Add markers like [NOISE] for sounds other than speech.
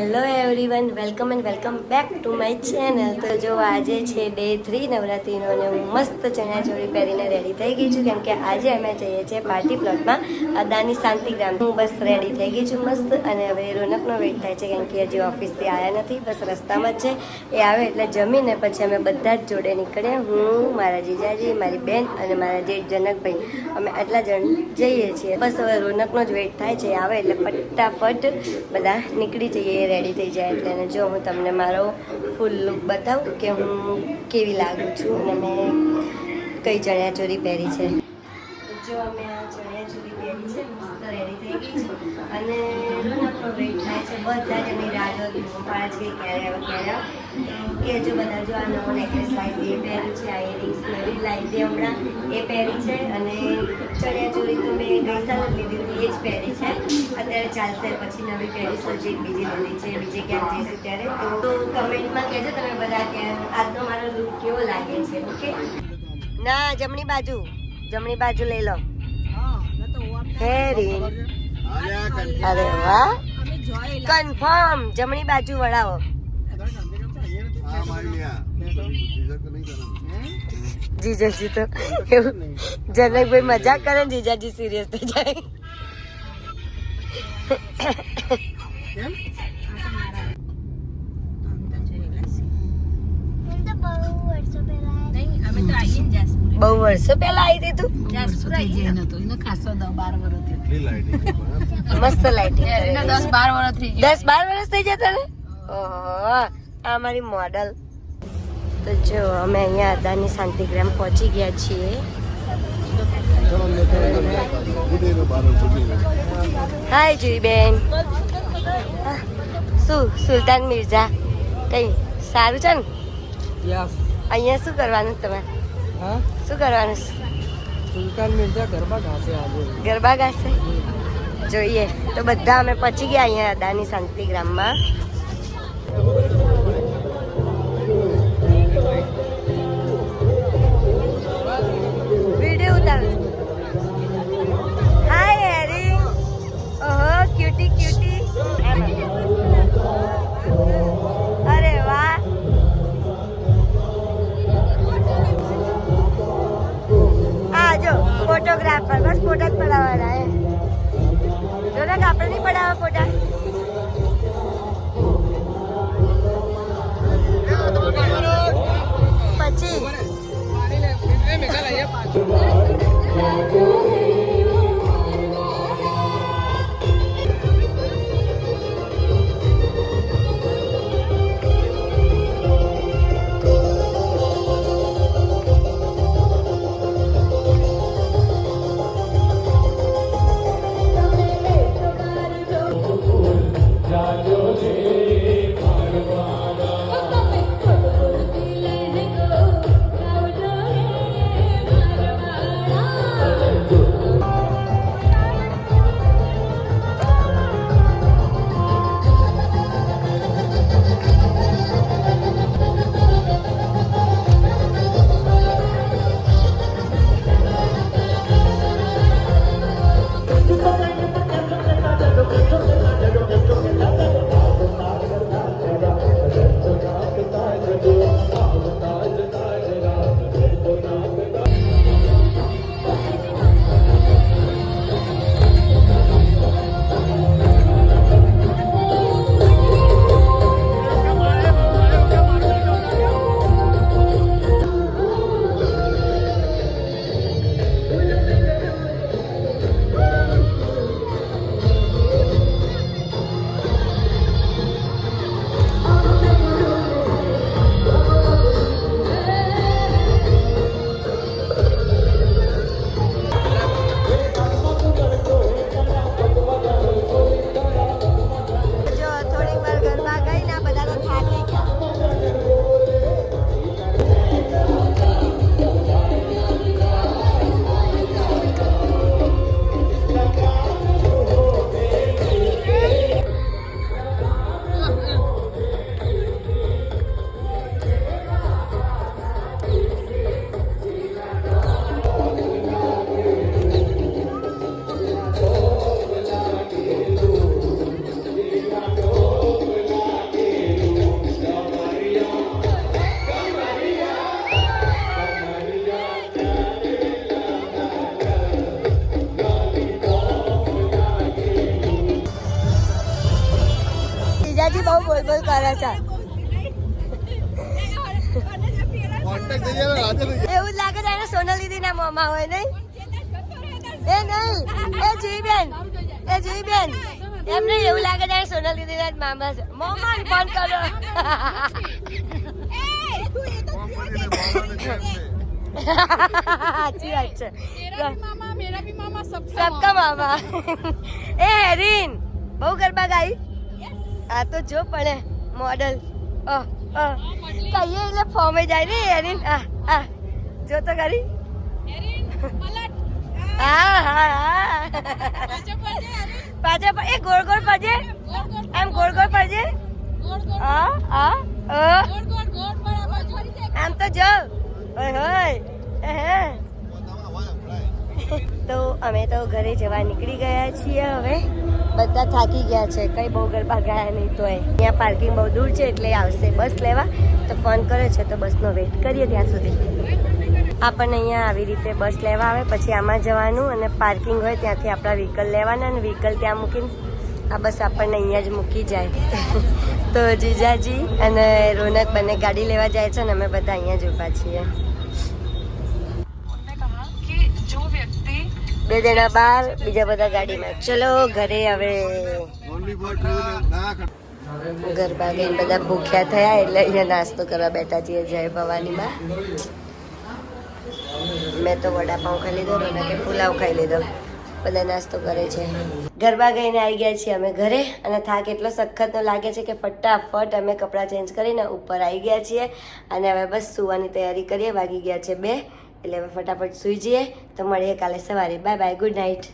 Hello everyone welcome and welcome back to my channel તો જો આજે છે ડે થ્રી નવરાત્રિનો અને હું મસ્ત ચણિયાચોળી પહેરીને રેડી થઈ ગઈ છું. કેમ કે આજે અમે જઈએ છીએ પાર્ટી પ્લોટમાં અદાની શાંતિગ્રામ હું બસ રેડી થઈ ગઈ છું મસ્ત અને હવે રોનકનો વેટ થાય છે કેમ કે હજી ઓફિસથી આવ્યા નથી, બસ રસ્તામાં જ છે. એ આવે એટલે જમીને પછી અમે બધા જ જોડે નીકળ્યા. હું, મારા જીજાજી, મારી બેન અને મારા જેઠ જનકભાઈ. અમે આટલા જણ જઈએ છીએ. બસ હવે રોનકનો જ વેટ થાય છે. આવે એટલે ફટાફટ બધા નીકળી જઈએ રેડી થઈ જાય એટલે અને જો હું તમને મારો ફૂલ લુક બતાવું કે હું કેવી લાગું છું અને મેં કઈ ચણિયાચોળી પહેરી છે. જો અમે આ ચણિયાચોળી પહેરી છે, મસ્ત રેડી થઈ ગઈ છે. અને રોનકનો વેઇટ થાય છે બધા જ રાહ જોતી હું છે કે ક્યારે આવે ક્યારે તો કહેજો બધા જો આ નવો નેકલેસ લાવી એ પહેરી છે, આ ઇયરિંગ્સ નવી લાવી દે હમણાં. એ પહેરી છે અને ચણિયાચોળી તો મેં ગઈ લીધી હતી, એ જ પહેરી છે. અત્યારે ચાલશે, પછી નવી પેઢી જે બીજી લીધી છે, બીજે ક્યાંક જઈશું ત્યારે? તો કમેન્ટમાં કહેજો તમે બધા કે આજનો મારો લુક કેવો લાગે છે, ઓકે? ના, જમણી બાજુ. જમણી બાજુ લઈ લો. હેરી અરે વાહ. કન્ફર્મ જમણી બાજુ વળાવો. જીજાજી તો એવું જનકભાઈ મજાક કરે જીજાજી સિરિયસ થઈ જાય. [COUGHS] બહુ વર્ષો પહેલા આવી હતી તું? મસ્ત લાઈટિંગ દસ બાર વર્ષ થઈ જતા ને ઓહો આ મારી મોડલ તો જો અમે અહીંયા અદાની શાંતિગ્રામ પહોંચી ગયા છીએ. હાય જુઈબેન. શું સુલતાન મિર્ઝા? કઈ સારું છે ને? અહીંયા શું કરવાનું તમે શું કરવાનું સુલતાન મિર્ઝા ગરબા ગાશે ગરબા ગાશે? જોઈએ. તો બધા અમે પહોંચી ગયા અહીંયા અદાની શાંતિગ્રામમાં ક્યુટી ક્યુટી અરે વાહ આ જો ફોટોગ્રાફર બસ ફોટા જ પડાવવાના એ જો ને આપણે નહીં પડાવવા ફોટા પછી. હજી બહુ બોલ બોલ કરે છે. એવું લાગે છે સોનાલી દી ના મોમાં હોય નહીં? એ નહીં એ જુઈ બેન એ જુઈ બેન એમ એવું લાગે છે સોનાલી દી ના મામા છે. મોમા ફોન કરો. સાચી વાત છે. સબકા મામા. એ હેરીન બહુ ગરબા ગાઈ. આ તો જો પડે મોડલ કહીએ એટલે ફોર્મે જાય ને હેરીન આ આ. જો તો કરી. હા હા હા. પાછા એ ગોળ ગોળ પડજે. એમ ગોળ ગોળ પડજે. હા હા. આમ તો જો. ઓય હોય એહે. તો અમે તો ઘરે જવા નીકળી ગયા છીએ હવે. બધા થાકી ગયા છે, કઈ બહુ ગરબા ગયા નહીં તો અહીંયા પાર્કિંગ બહુ દૂર છે એટલે આવશે બસ લેવા. તો ફોન કર્યો છે તો બસનો વેઇટ કરીએ ત્યાં સુધી. આપણને અહીંયા આવી રીતે બસ લેવા આવે, પછી આમાં જવાનું અને પાર્કિંગ હોય ત્યાંથી આપણા વ્હીકલ લેવાના અને વ્હીકલ ત્યાં મૂકીને આ બસ આપણને અહીંયા જ મૂકી જાય. [LAUGHS] તો જીજાજી અને રોનક બંને ગાડી લેવા જાય છે અને અમે બધા અહીંયા જ ઊભા છીએ. બે જણા બહાર બીજા બધા ગાડીમાં. ચલો, ઘરે હવે ના ગરબા ગઈને બધા ભૂખ્યા થયા એટલે અહીંયા નાસ્તો કરવા બેઠા છીએ જય ભવાનીમાં. મેં તો વડાપાઉં ખાઈ લીધો, રોનકે પુલાવ ખાઈ લીધો. બધા નાસ્તો કરે છે. ગરબા ગઈને આવી ગયા છીએ અમે ઘરે અને થાક એટલો સખતનો લાગે છે કે ફટાફટ અમે કપડાં ચેન્જ કરીને ઉપર આવી ગયા છીએ. અને હવે બસ સુવાની તૈયારી કરીએ, વાગી ગયા છે બે. એટલે હવે ફટાફટ સૂઈ જઈએ. તો મળીએ કાલે સવારે બાય બાય ગુડ નાઇટ.